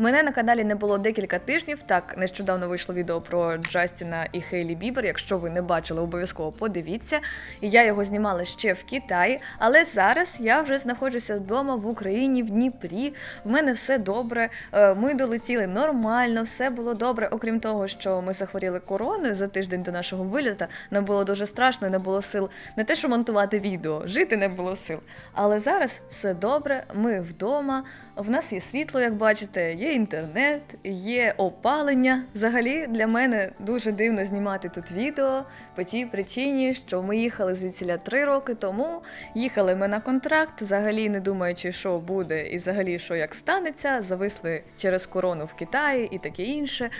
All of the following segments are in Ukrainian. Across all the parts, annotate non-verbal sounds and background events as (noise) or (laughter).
Мене на каналі не було декілька тижнів. Так нещодавно вийшло відео про Джастіна і Хейлі Бібер. Якщо ви не бачили, обов'язково подивіться. Я його знімала ще в Китаї, але зараз я вже знаходжуся вдома в Україні, в Дніпрі. В мене все добре. е, Ми долетіли нормально, все було добре. Окрім того, що ми захворіли короною за тиждень до нашого виліта. Нам було дуже страшно, не було сил не те, що монтувати відео, жити не було сил. Але зараз все добре. Ми вдома. В нас є світло, як бачите, є інтернет, є опалення. Взагалі для мене дуже дивно знімати тут відео по тій причині, що ми їхали звідсіля три роки тому. Їхали ми на контракт, взагалі не думаючи, що буде, і взагалі що як станеться. Зависли через корону в Китаї і таке інше.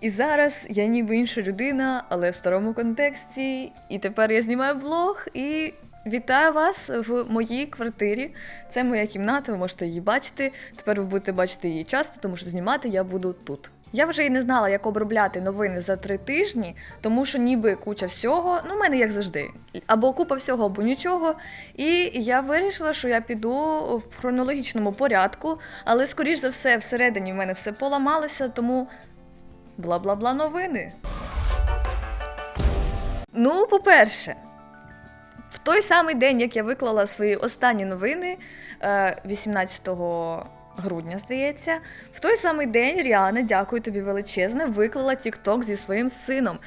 І зараз я ніби інша людина, але в старому контексті. І тепер я знімаю блог і вітаю вас в моїй квартирі. Це моя кімната, ви можете її бачити. Тепер ви будете бачити її часто, тому що знімати я буду тут. Я вже і не знала, як обробляти новини за три тижні, тому що ніби куча всього, ну, в мене як завжди, або купа всього, або нічого. І я вирішила, що я піду в хронологічному порядку, але скоріш за все, всередині в мене все поламалося, тому бла-бла-бла новини. Ну, по-перше, той самий день, як я виклала свої останні новини, е, 18 грудня, здається, в той самий день Ріана, дякую тобі величезне, виклала Тікток зі своїм сином.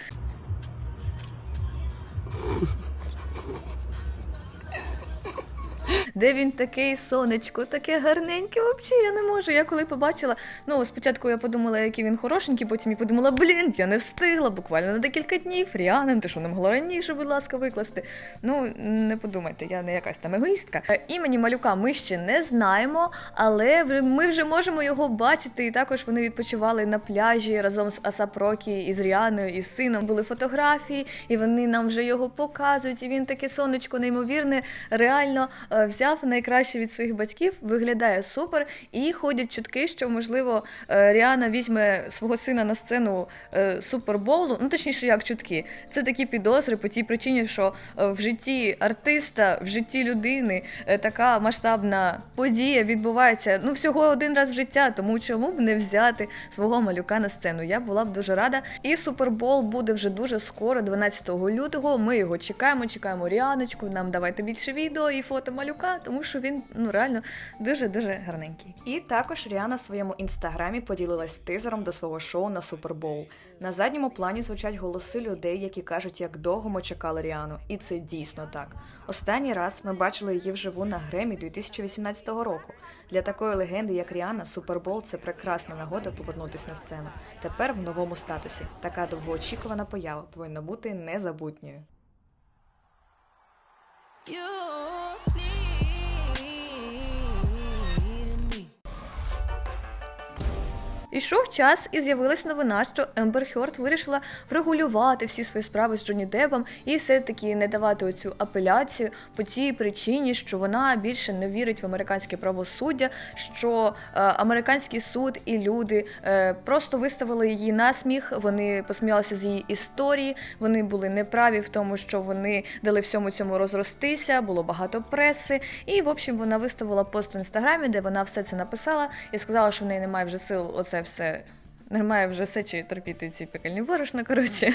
Де він такий сонечко, таке гарненьке, взагалі я не можу. Я коли побачила, ну спочатку я подумала, який він хорошенький, потім я подумала, блін, я не встигла, буквально на декілька днів. Ріана, ти що не могла раніше, будь ласка, викласти. Ну, не подумайте, я не якась там егоїстка. Е, Імені малюка ми ще не знаємо, але ми вже можемо його бачити. І також вони відпочивали на пляжі разом з Асап Рокі і з Ріаною, і з сином. Були фотографії, і вони нам вже його показують. І він таке сонечко неймовірне, реально е, взяв найкраще від своїх батьків, виглядає супер. І ходять чутки, що можливо е, Ріана візьме свого сина на сцену е, супербоулу. Ну точніше, як чутки. Це такі підозри по тій причині, що е, в житті артиста, в житті людини така масштабна подія відбувається ну всього один раз в життя. Тому чому б не взяти свого малюка на сцену? Я була б дуже рада. І супербол буде вже дуже скоро, 12 лютого. Ми його чекаємо, чекаємо Ріаночку. Нам давайте більше відео і фото малюка, тому що він ну реально дуже дуже гарненький. І також Ріана в своєму інстаграмі поділилась тизером до свого шоу на Супербоул. На задньому плані звучать голоси людей, які кажуть, як довго ми чекали Ріану, і це дійсно так. Останній раз ми бачили її вживу на Гремі 2018 року. Для такої легенди, як Ріана, Супербол це прекрасна нагода повернутися на сцену. Тепер в новому статусі. Така довгоочікувана поява повинна бути незабутньою. You needed Ішов час, і з'явилась новина, що Ембер Хьорд вирішила врегулювати всі свої справи з Джонні Депом і все-таки не давати оцю апеляцію по тій причині, що вона більше не вірить в американське правосуддя, що е, американський суд і люди е, просто виставили її на сміх. Вони посміялися з її історії. Вони були неправі в тому, що вони дали всьому цьому розростися. Було багато преси. І в общем вона виставила пост в інстаграмі, де вона все це написала і сказала, що в неї немає вже сил оце все. Немає вже сечі терпіти ці пекельні борошна. Коротше,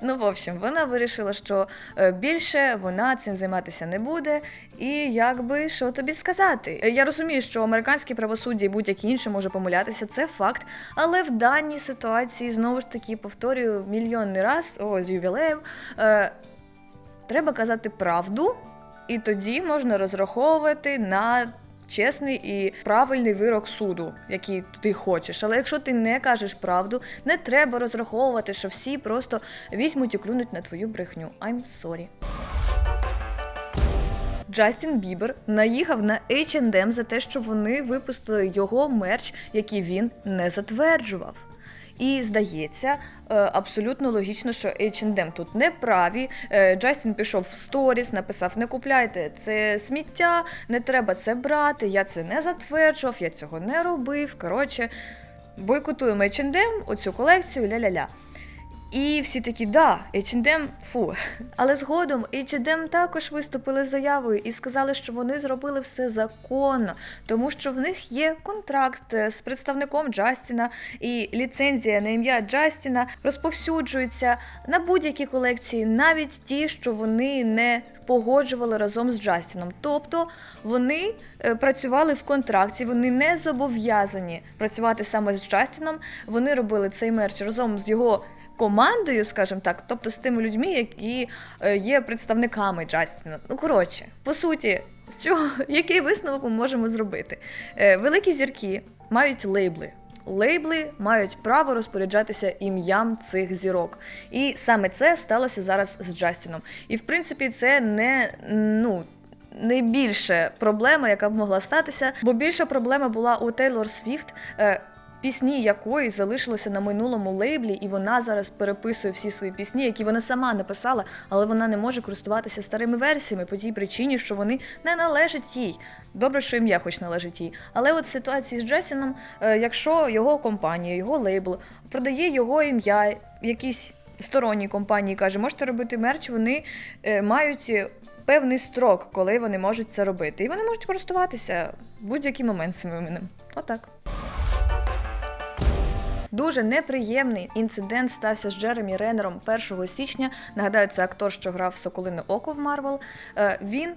ну в общем, вона вирішила, що е, більше вона цим займатися не буде. І якби що тобі сказати? Е, Я розумію, що американське правосуддя і будь-яке інше може помилятися, це факт. Але в даній ситуації знову ж таки повторюю мільйонний раз, о, з ювілеєм. Е, треба казати правду, і тоді можна розраховувати на чесний і правильний вирок суду, який ти хочеш. Але якщо ти не кажеш правду, не треба розраховувати, що всі просто візьмуть і клюнуть на твою брехню. I'm sorry. Джастін Бібер наїхав на H&M за те, що вони випустили його мерч, який він не затверджував. І здається, е, абсолютно логічно, що H&M тут не праві. Е, Джастін пішов в сторіс, написав: не купляйте це сміття, не треба це брати. Я це не затверджував, я цього не робив. Коротше, бойкотуємо H&M, оцю колекцію, ля-ля-ля. І всі такі, да, H&M, фу. Але згодом H&M також виступили з заявою і сказали, що вони зробили все законно, тому що в них є контракт е, з представником Джастіна, і ліцензія на ім'я Джастіна розповсюджується на будь-які колекції, навіть ті, що вони не погоджували разом з Джастіном. Тобто вони е, працювали в контракті, вони не зобов'язані працювати саме з Джастіном. Вони робили цей мерч разом з його командою, скажімо так, тобто з тими людьми, які е, є представниками Джастіна. Ну коротше, по суті, з чого (laughs) який висновок ми можемо зробити? Е, Великі зірки мають лейбли. Лейбли мають право розпоряджатися ім'ям цих зірок. І саме це сталося зараз з Джастіном. І в принципі, це не ну. Найбільша проблема, яка б могла статися, бо більша проблема була у Тейлор Свіфт, е, пісні якої залишилися на минулому лейблі, і вона зараз переписує всі свої пісні, які вона сама написала, але вона не може користуватися старими версіями по тій причині, що вони не належать їй. Добре, що ім'я хоч належить їй. Але от ситуації з Джесіном, е, якщо його компанія, його лейбл продає його ім'я, якійсь сторонній компанії каже, можете робити мерч, вони е, мають. Певний строк, коли вони можуть це робити, і вони можуть користуватися в будь-який момент цим іменем. Отак. Дуже неприємний інцидент стався з Джеремі Реннером 1 січня. Нагадаю, це актор, що грав Соколине Око в Марвел. Е, Він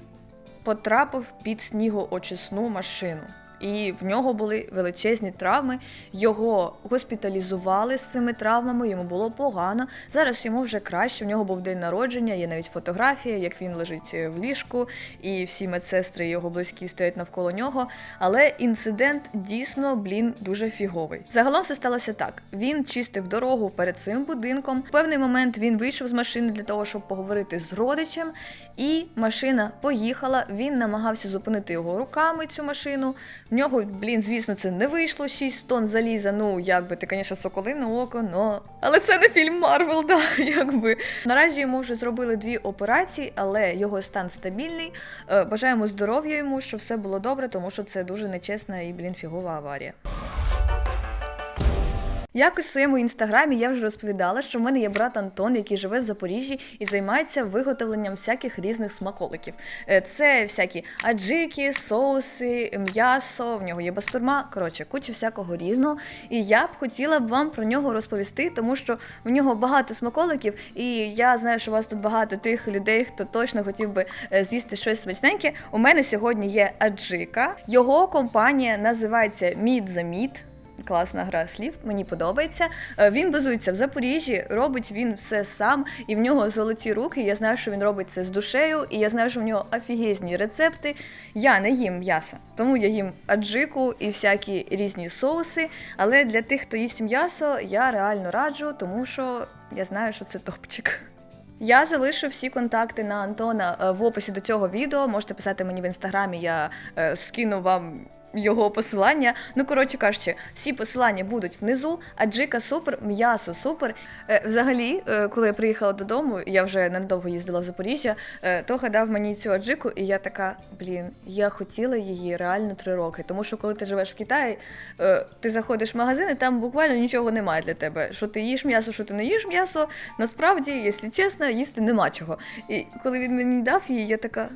потрапив під снігоочисну машину. І в нього були величезні травми. Його госпіталізували з цими травмами, йому було погано. Зараз йому вже краще. В нього був день народження, є навіть фотографія, як він лежить е, в ліжку, і всі медсестри і його близькі стоять навколо нього. Але інцидент дійсно, блін, дуже фіговий. Загалом все сталося так: він чистив дорогу перед своїм будинком. В певний момент він вийшов з машини для того, щоб поговорити з родичем, і машина поїхала. Він намагався зупинити його руками цю машину. В нього, блін, звісно, це не вийшло 6 тонн заліза. Ну, якби ти, звісно, соколине око, но. Але це не фільм Марвел, (laughs) да, якби. Наразі йому вже зробили дві операції, але його стан стабільний. Е, Бажаємо здоров'я йому, щоб все було добре, тому що це дуже нечесна і, блін, фігова аварія. Якось в своєму інстаграмі я вже розповідала, що в мене є брат Антон, який живе в Запоріжжі і займається виготовленням всяких різних смаколиків. Е, Це всякі аджики, соуси, м'ясо, в нього є бастурма, коротше, куча всякого різного. І я б хотіла б вам про нього розповісти, тому що в нього багато смаколиків, і я знаю, що у вас тут багато тих людей, хто точно хотів би е, з'їсти щось смачненьке. У мене сьогодні є аджика. Його компанія називається Meet the Meat. Класна гра слів, мені подобається. Е, Він базується в Запоріжжі, робить він все сам, і в нього золоті руки. Я знаю, що він робить це з душею, і я знаю, що в нього офігезні рецепти. Я не їм м'яса, тому я їм аджику і всякі різні соуси. Але для тих, хто їсть м'ясо, я реально раджу, тому що я знаю, що це топчик. Я залишу всі контакти на Антона е, в описі до цього відео. Можете писати мені в інстаграмі, я е, скину вам. Його посилання. Ну, коротше кажучи, всі посилання будуть внизу. Аджика супер, м'ясо супер. Е, взагалі, е, коли я приїхала додому, я вже ненадовго їздила в Запоріжжя, е, то гадав мені цю аджику, і я така, блін, я хотіла її реально три роки. Тому що коли ти живеш в Китаї, е, ти заходиш в магазин, і там буквально нічого немає для тебе. Що ти їш м'ясо, що ти не їш м'ясо. Насправді, якщо чесно, їсти нема чого. І коли він мені дав її, я така.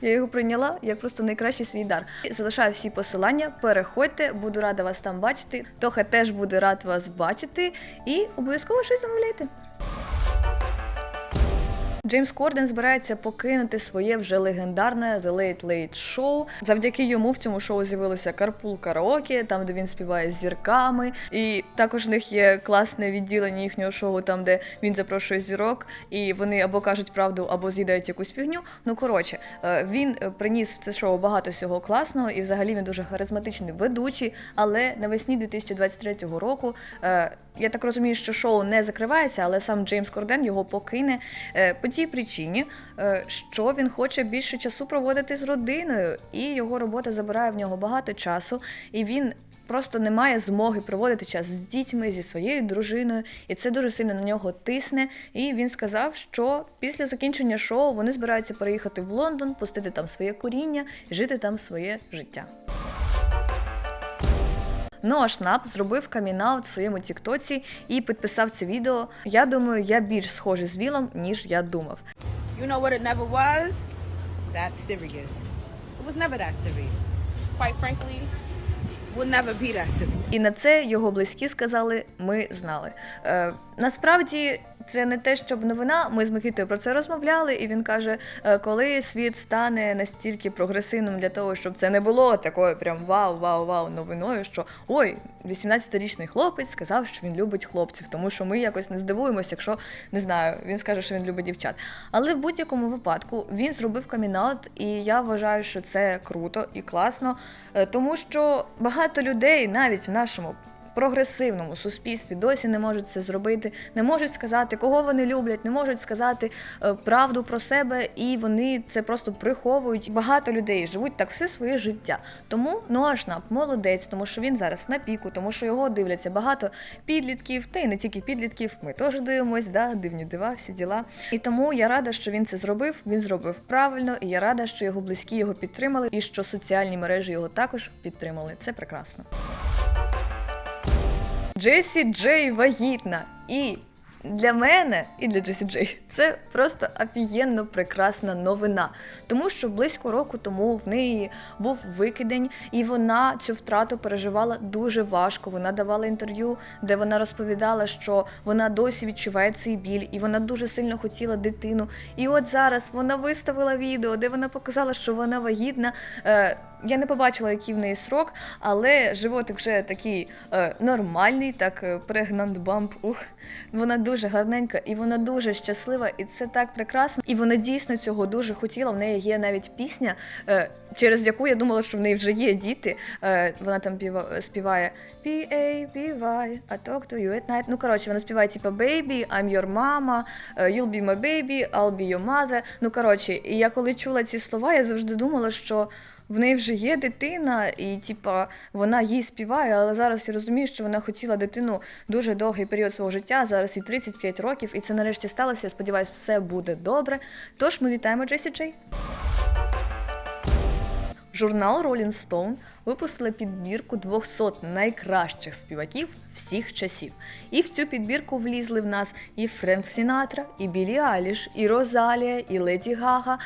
Я його прийняла як просто найкращий свій дар. Залишаю всі посилання, переходьте, буду рада вас там бачити. Тоха теж буде рад вас бачити і обов'язково щось замовляйте. Джеймс Корден збирається покинути своє вже легендарне The Late Late Show. Завдяки йому в цьому шоу з'явилося Карпул Караоке, там де він співає з зірками. І також в них є класне відділення їхнього шоу, там де він запрошує зірок, і вони або кажуть правду, або з'їдають якусь фігню. Ну коротше, е, він е, приніс в це шоу багато всього класного, і взагалі він дуже харизматичний ведучий. Але навесні 2023 року. е, я так розумію, що шоу не закривається, але сам Джеймс Корден його покине по тій причині, е, що він хоче більше часу проводити з родиною, і його робота забирає в нього багато часу, і він. просто не має змоги проводити час з дітьми, зі своєю дружиною, і це дуже сильно на нього тисне. І він сказав, що після закінчення шоу вони збираються переїхати в Лондон, пустити там своє коріння жити там своє життя. Ноа Шнап зробив камінаут в своєму Тіктоці і підписав це відео. Я думаю, я більш схожий з Вілом, ніж я думав. You know what it never was? That serious. It was never that serious. Quite frankly, We'll never be that serious. І на це його близькі сказали: ми знали. Е, насправді. Це не те, щоб новина. Ми з Микитою про це розмовляли, і він каже: е, коли світ стане настільки прогресивним для того, щоб це не було такою прям вау, вау, вау новиною, що ой, 18-річний хлопець сказав, що він любить хлопців, тому що ми якось не здивуємося, якщо не знаю, він скаже, що він любить дівчат. Але в будь-якому випадку він зробив камінаут, і я вважаю, що це круто і класно, е, тому що багато людей навіть в нашому прогресивному суспільстві досі не можуть це зробити, не можуть сказати, кого вони люблять, не можуть сказати е, правду про себе, і вони це просто приховують. Багато людей живуть так все своє життя. Тому Ноа Шнап молодець, тому що він зараз на піку, тому що його дивляться багато підлітків, та й не тільки підлітків. Ми теж дивимось, да, дивні дива, всі діла. І тому я рада, що він це зробив. Він зробив правильно, і я рада, що його близькі його підтримали, і що соціальні мережі його також підтримали. Це прекрасно. Джесі Джей вагітна. І для мене і для Джесі Джей це просто офігенно прекрасна новина. Тому що близько року тому в неї був викидень, і вона цю втрату переживала дуже важко. Вона давала інтерв'ю, де вона розповідала, що вона досі відчуває цей біль, і вона дуже сильно хотіла дитину. І от зараз вона виставила відео, де вона показала, що вона вагітна. Я не побачила, який в неї срок, але животик вже такий е, нормальний, так прегнант бамп. Ух, вона дуже гарненька і вона дуже щаслива, і це так прекрасно. І вона дійсно цього дуже хотіла. В неї є навіть пісня, е, через яку я думала, що в неї вже є діти. Е, вона там піва- співає P-A-B-Y, I talk to you at night. Ну, коротше, вона співає типу Baby, I'm your mama, е, you'll be my baby, I'll be your mother. Ну, коротше, і я коли чула ці слова, я завжди думала, що в неї вже є дитина, і типа вона їй співає, але зараз я розумію, що вона хотіла дитину дуже довгий період свого життя. Зараз їй 35 років, і це нарешті сталося. Я сподіваюся, все буде добре. Тож ми вітаємо Джесі Джей. Журнал Rolling Stone випустили підбірку 200 найкращих співаків всіх часів. І в цю підбірку влізли в нас і Френк Сінатра, і Білі Аліш, і Розалія, і Леді Гага.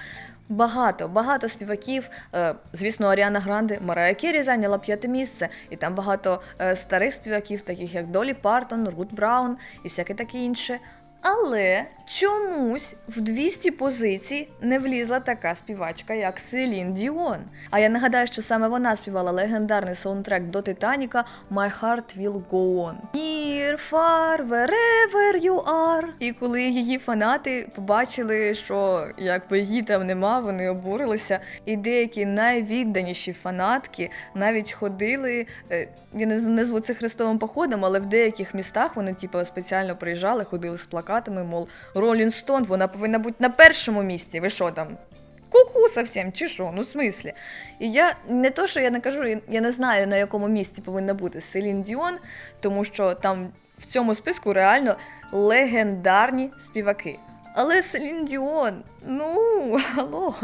Багато, багато співаків. Е, звісно, Аріана Гранде, Марая Кері зайняла п'яте місце, і там багато е, старих співаків, таких як Долі Партон, Рут Браун і всяке таке інше. Але чомусь в 200 позицій не влізла така співачка, як Селін Діон. А я нагадаю, що саме вона співала легендарний саундтрек до Титаніка My Heart Will Go On. Near, far, wherever you are. І коли її фанати побачили, що якби її там нема, вони обурилися. І деякі найвідданіші фанатки навіть ходили. е, Я не назву це хрестовим походом, але в деяких містах вони типу, спеціально приїжджали, ходили з плакатами, мол, Ролін Стон, вона повинна бути на першому місці. Ви що там? Ку-ку совсем, чи що? Ну, в смислі. І я не то, що я не кажу, я не знаю, на якому місці повинна бути Селін Діон, тому що там в цьому списку реально легендарні співаки. Але Селін Діон, ну, (laughs) алло.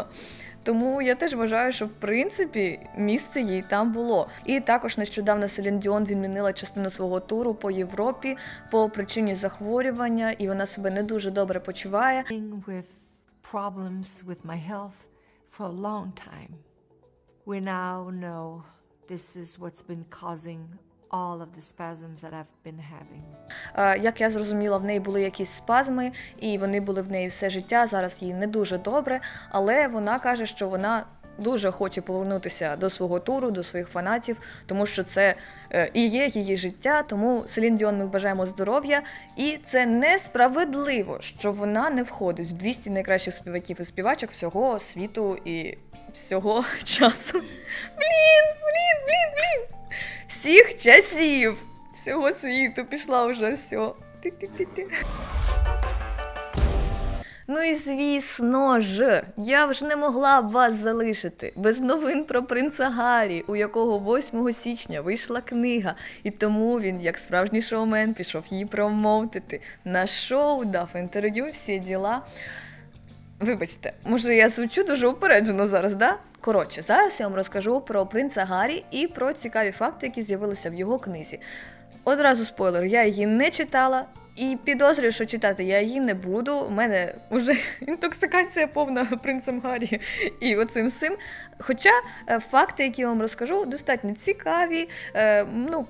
Тому я теж вважаю, що в принципі місце їй там було. І також нещодавно Селін Діон відмінила частину свого туру по Європі по причині захворювання, і вона себе не дуже добре почуває. with problems with my health for a long time. We now know this is what's been causing all of the spasms that I've been having. Як я зрозуміла, в неї були якісь спазми, і вони були в неї все життя. Зараз їй не дуже добре, але вона каже, що вона. Дуже хоче повернутися до свого туру, до своїх фанатів, тому що це е, і є її життя. Тому Селін Діон ми бажаємо здоров'я. І це несправедливо, що вона не входить в 200 найкращих співаків і співачок всього світу і всього (laughs) часу. Блін. Всіх часів, всього світу пішла вже все. Ти-ти-ти-ти. Ну і звісно ж, я вже не могла б вас залишити без новин про принца Гаррі, у якого 8 січня вийшла книга, і тому він, як справжній шоумен, пішов її промовтити на шоу, дав інтерв'ю, всі діла. Вибачте, може я звучу дуже упереджено зараз, да? Коротше, зараз я вам розкажу про принца Гаррі і про цікаві факти, які з'явилися в його книзі. Одразу спойлер, я її не читала. І підозрюю, що читати я її не буду. У мене вже (laughs) інтоксикація повна принцем Гаррі і оцим всім. Хоча е, факти, які я вам розкажу, достатньо цікаві. Е, ну,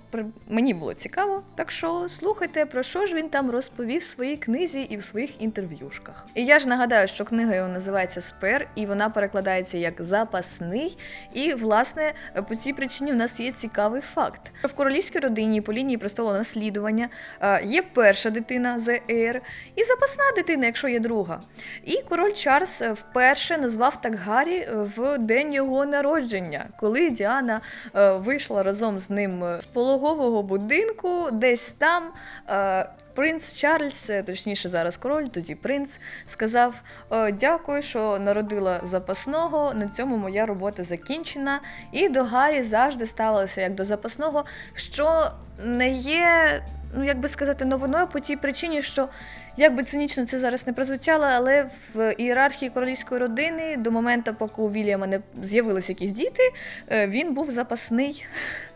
мені було цікаво, так що слухайте, про що ж він там розповів в своїй книзі і в своїх інтерв'юшках. І я ж нагадаю, що книга його називається Спер, і вона перекладається як запасний. І, власне, по цій причині в нас є цікавий факт. В королівській родині по лінії престолу наслідування е, є перша дитина ЗР і запасна дитина, якщо є друга. І король Чарльз вперше назвав так Гаррі в день його народження, коли Діана е, вийшла разом з ним е, з пологового будинку, десь там. е, Принц Чарльз, е, точніше зараз король, тоді принц, сказав: «О, дякую, що народила запасного. На цьому моя робота закінчена. І до Гаррі завжди ставилися як до запасного, що не є, ну як би сказати, новиною по тій причині, що як би цинічно це зараз не прозвучало, але в ієрархії королівської родини до моменту, поки у Вільяма не з'явилися якісь діти, е, він був запасний.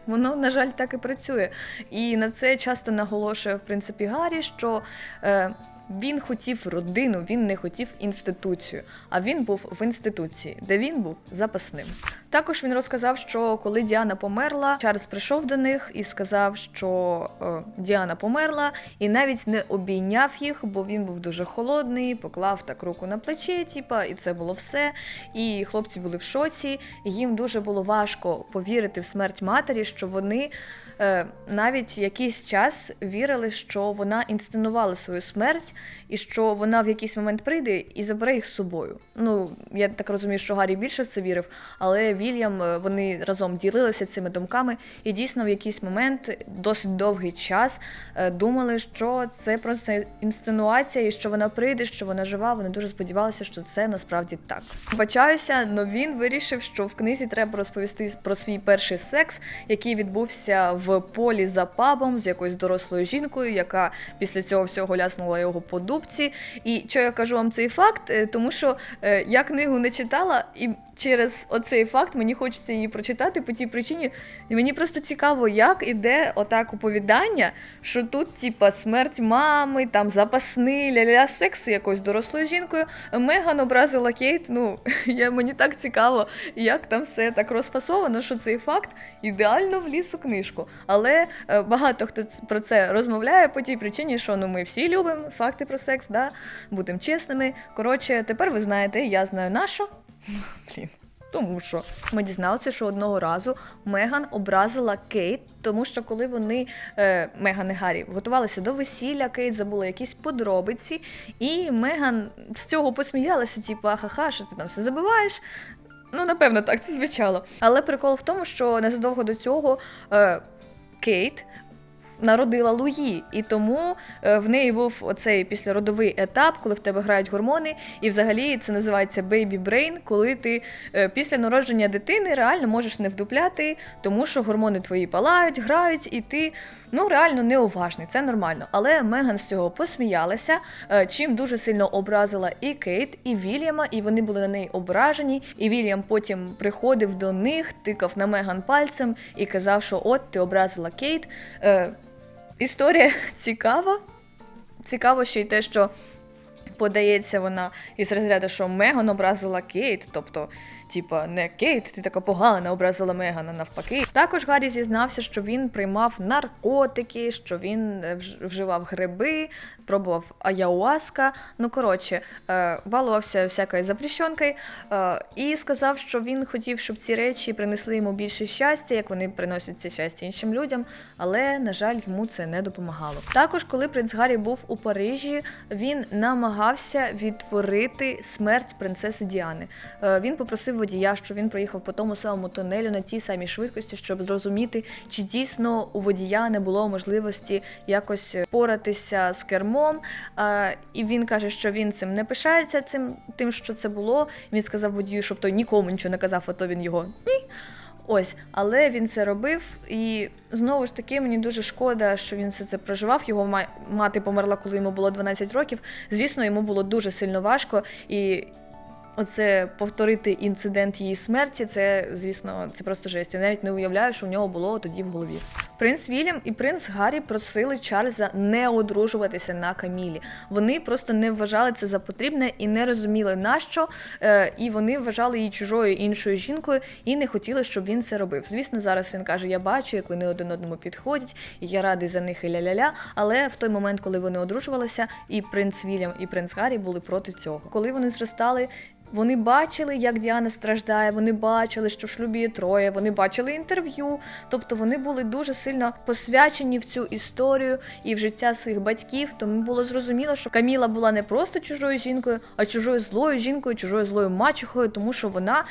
Воно, на жаль, так і працює. І на це часто наголошує, в принципі, Гаррі, що е, він хотів родину, він не хотів інституцію, а він був в інституції, де він був запасним. Також він розказав, що коли Діана померла, Чарльз прийшов до них і сказав, що е, Діана померла, і навіть не обійняв їх, бо він був дуже холодний, поклав так руку на плече, типа, і це було все. І хлопці були в шоці. і Їм дуже було важко повірити в смерть матері, що вони навіть якийсь час вірили, що вона інсценувала свою смерть, і що вона в якийсь момент прийде і забере їх з собою. Ну, я так розумію, що Гаррі більше в це вірив, але Вільям е, вони разом ділилися цими думками, і дійсно в якийсь момент, досить довгий час, е, думали, що це просто інсценуація, і що вона прийде, що вона жива. Вони дуже сподівалися, що це насправді так. Бачаюся, але він вирішив, що в книзі треба розповісти про свій перший секс, який відбувся в полі за пабом з якоюсь дорослою жінкою, яка після цього всього ляснула його по дубці. І що я кажу вам цей факт, Е, тому що е, я книгу не читала, і через оцей факт мені хочеться її прочитати по тій причині. Мені просто цікаво, як іде отак оповідання, що тут, типа, смерть мами, там запасний ля-ля секс якоюсь дорослою жінкою. Меган образила Кейт. Ну, (laughs) я, мені так цікаво, як там все так розфасовано, що цей факт ідеально вліз у книжку. Але е, багато хто про це розмовляє по тій причині, що ну ми всі любимо факти про секс, да? будемо чесними. Коротше, тепер ви знаєте, я знаю на що. Блін. Тому що ми дізналися, що одного разу Меган образила Кейт, тому що коли вони е, Меган і Гаррі готувалися до весілля, Кейт забула якісь подробиці, і Меган з цього посміялася, типу, ха-ха, що ти там все забуваєш. Ну, напевно, так це звучало. Але прикол в тому, що незадовго до цього е, Кейт народила Луї, і тому е, в неї був оцей післяродовий етап, коли в тебе грають гормони, і взагалі це називається baby brain, коли ти е, після народження дитини реально можеш не вдупляти, тому що гормони твої палають, грають, і ти ну реально неуважний. Це нормально. Але Меган з цього посміялася, е, чим дуже сильно образила і Кейт, і Вільяма, і вони були на неї ображені. І Вільям потім приходив до них, тикав на Меган пальцем і казав, що от ти образила Кейт. Історія (laughs) цікава. Цікаво ще й те, що подається вона із розряду, що Меган образила Кейт, тобто, типа, не Кейт, ти така погана образила Мегана навпаки. Також Гаррі зізнався, що він приймав наркотики, що він е, вживав гриби, пробував аяуаска. Ну, коротше, е, балувався всякою запрещенкою е, і сказав, що він хотів, щоб ці речі принесли йому більше щастя, як вони приносять це щастя іншим людям, але, на жаль, йому це не допомагало. Також, коли принц Гаррі був у Парижі, він намагався відтворити смерть принцеси Діани. Е, Він попросив водія, що він проїхав по тому самому тунелю на тій самій швидкості, щоб зрозуміти, чи дійсно у водія не було можливості якось поратися з кермом. І він каже, що він цим не пишається, цим тим, що це було. Він сказав водію, щоб той нікому нічого не казав, а то він його ні. Ось, але він це робив, і знову ж таки мені дуже шкода, що він все це проживав. Його ма- мати померла, коли йому було 12 років. Звісно, йому було дуже сильно важко. І оце повторити інцидент її смерті, це, звісно, це просто жесть. Я навіть не уявляю, що в нього було тоді в голові. Принц Вільям і принц Гаррі просили Чарльза не одружуватися на Камілі. Вони просто не вважали це за потрібне і не розуміли нащо. Е, і вони вважали її чужою іншою жінкою і не хотіли, щоб він це робив. Звісно, зараз він каже: Я бачу, як вони один одному підходять, і я радий за них і ля-ля-ля. Але в той момент, коли вони одружувалися, і принц Вільям, і принц Гаррі були проти цього. Коли вони зростали. Вони бачили, як Діана страждає, вони бачили, що в шлюбі є троє, вони бачили інтерв'ю. Тобто вони були дуже сильно посвячені в цю історію і в життя своїх батьків. Тому було зрозуміло, що Каміла була не просто чужою жінкою, а чужою злою жінкою, чужою злою мачухою, тому що вона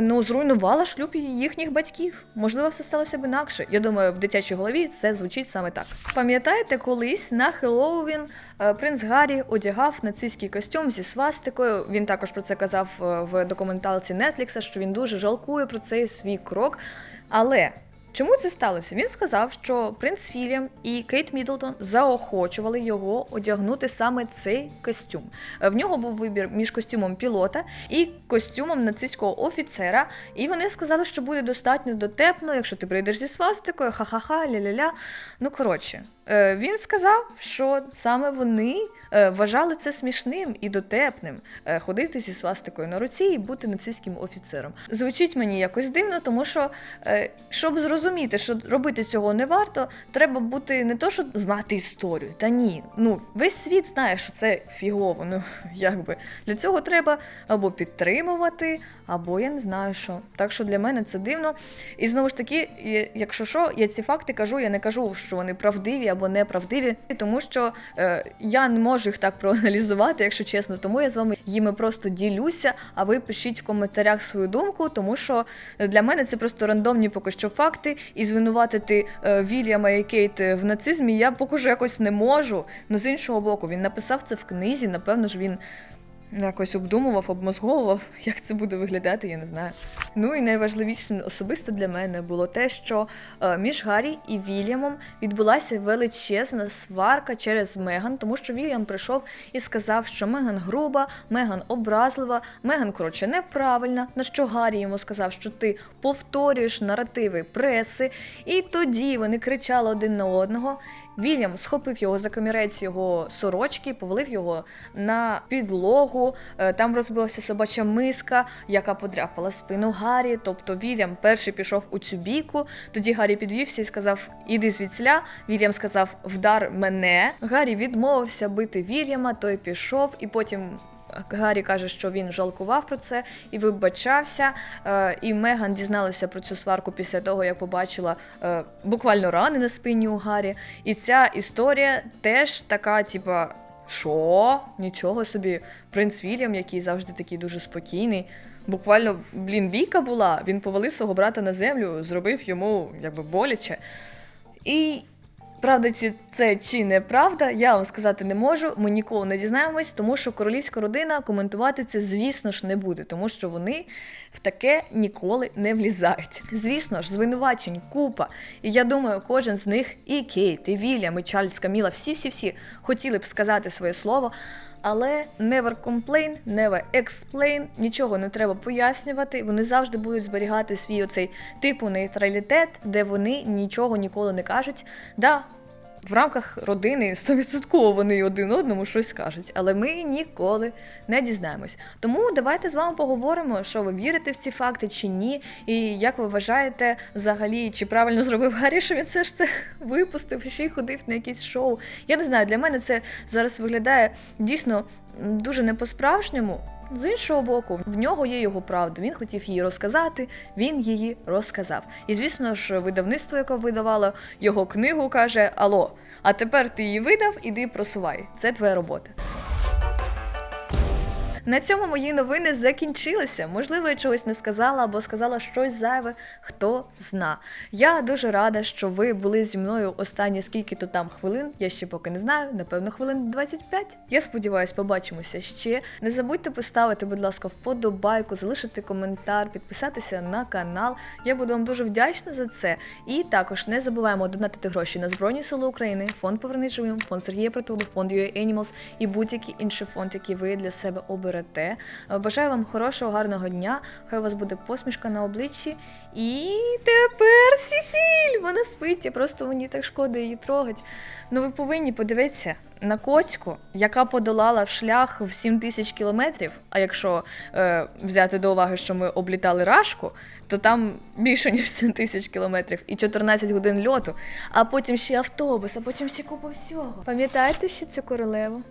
ну зруйнувала шлюб їхніх батьків. Можливо, все сталося б інакше. Я думаю, в дитячій голові це звучить саме так. Пам'ятаєте, колись на Хеллоуін е, принц Гаррі одягав нацистський костюм зі свастикою. Він також про це казав е, в документалці Нетлікса, що він дуже жалкує про цей свій крок. Але Чому це сталося? Він сказав, що принц Вільям і Кейт Мідлтон заохочували його одягнути саме цей костюм. В нього був вибір між костюмом пілота і костюмом нацистського офіцера. І вони сказали, що буде достатньо дотепно, якщо ти прийдеш зі свастикою, ха-ха-ха, ля-ля-ля. Ну коротше, він сказав, що саме вони е, вважали це смішним і дотепним е, ходити зі свастикою на руці і бути нацистським офіцером. Звучить мені якось дивно, тому що е, щоб зрозуміти, що робити цього не варто, треба бути не то, що знати історію, та ні. Ну весь світ знає, що це фігово. Ну (laughs) якби для цього треба або підтримувати, або я не знаю що. Так що для мене це дивно. І знову ж таки, якщо що, я ці факти кажу, я не кажу, що вони правдиві або неправдиві, тому що е, я не можу їх так проаналізувати, якщо чесно. Тому я з вами їми просто ділюся. А ви пишіть в коментарях свою думку, тому що для мене це просто рандомні поки що факти, і звинуватити е, Вільяма і Кейт в нацизмі я поки що якось не можу. Ну з іншого боку, він написав це в книзі. Напевно ж він якось обдумував, обмозговував, (laughs) як це буде виглядати, я не знаю. Ну і найважливішим особисто для мене було те, що е, між Гаррі і Вільямом відбулася величезна сварка через Меган, тому що Вільям прийшов і сказав, що Меган груба, Меган образлива, Меган, коротше, неправильна. На що Гаррі йому сказав, що ти повторюєш наративи преси, і тоді вони кричали один на одного. Вільям схопив його за комірець його сорочки, повалив його на підлогу. Е, Там розбилася собача миска, яка подряпала спину Гаррі. Тобто Вільям перший пішов у цю бійку. Тоді Гаррі підвівся і сказав: Іди звідсля. Вільям сказав Вдар мене. Гаррі відмовився бити Вільяма, той пішов, і потім. Гаррі каже, що він жалкував про це і вибачався. Е, і Меган дізналася про цю сварку після того, як побачила е, буквально рани на спині у Гаррі. І ця історія теж така, типа, що? Нічого собі, принц Вільям, який завжди такий дуже спокійний. Буквально, блін, бійка була. Він повалив свого брата на землю, зробив йому якби боляче. І правда, ці- це чи неправда, я вам сказати не можу. Ми ніколи не дізнаємось, тому що королівська родина коментувати це, звісно ж, не буде, тому що вони в таке ніколи не влізають. Звісно ж, звинувачень купа. І я думаю, кожен з них, і Кейт, і Вільям, і Чарльз Каміла, всі-всі-всі хотіли б сказати своє слово. Але never complain, never explain, нічого не треба пояснювати. Вони завжди будуть зберігати свій оцей типу нейтралітет, де вони нічого ніколи не кажуть. Да, в рамках родини 100% вони один одному щось скажуть, але ми ніколи не дізнаємось. Тому давайте з вами поговоримо, що ви вірите в ці факти чи ні, і як ви вважаєте взагалі, чи правильно зробив Гаррі, що він все ж це випустив ще й ходив на якісь шоу. Я не знаю, для мене це зараз виглядає дійсно дуже не по-справжньому. З іншого боку, в нього є його правда. Він хотів її розказати, він її розказав. І звісно ж, видавництво, яке видавало його книгу, каже: Алло, а тепер ти її видав, іди просувай. Це твоя робота. На цьому мої новини закінчилися. Можливо, я чогось не сказала або сказала щось зайве, хто зна. Я дуже рада, що ви були зі мною останні скільки то там хвилин. Я ще поки не знаю, напевно, хвилин 25. Я сподіваюся, побачимося ще. Не забудьте поставити, будь ласка, вподобайку, залишити коментар, підписатися на канал. Я буду вам дуже вдячна за це. І також не забуваємо донатити гроші на Збройні Сили України, фонд Повернись живим, фонд Сергія Притулу, фонд UA Animals і будь-який інший фонд, який ви для себе оберете. Е, Бажаю вам хорошого, гарного дня. Хай у вас буде посмішка на обличчі. І тепер Сісіль! Вона спить, я просто мені так шкода її трогать. Ну ви повинні подивитися на коцьку, яка подолала шлях в 7 тисяч кілометрів. А якщо е, взяти до уваги, що ми облітали рашку, то там більше ніж 7 тисяч кілометрів і 14 годин льоту, а потім ще автобус, а потім ще купа всього. Пам'ятаєте ще цю королеву?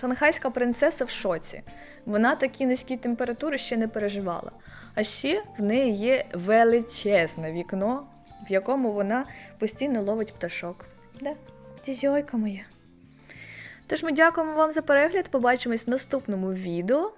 Шанхайська принцеса в шоці. Вона такі низькі температури ще не переживала. А ще в неї є величезне вікно, в якому вона постійно ловить пташок. Да? Дізьойка моя. Тож ми дякуємо вам за перегляд. Побачимось в наступному відео.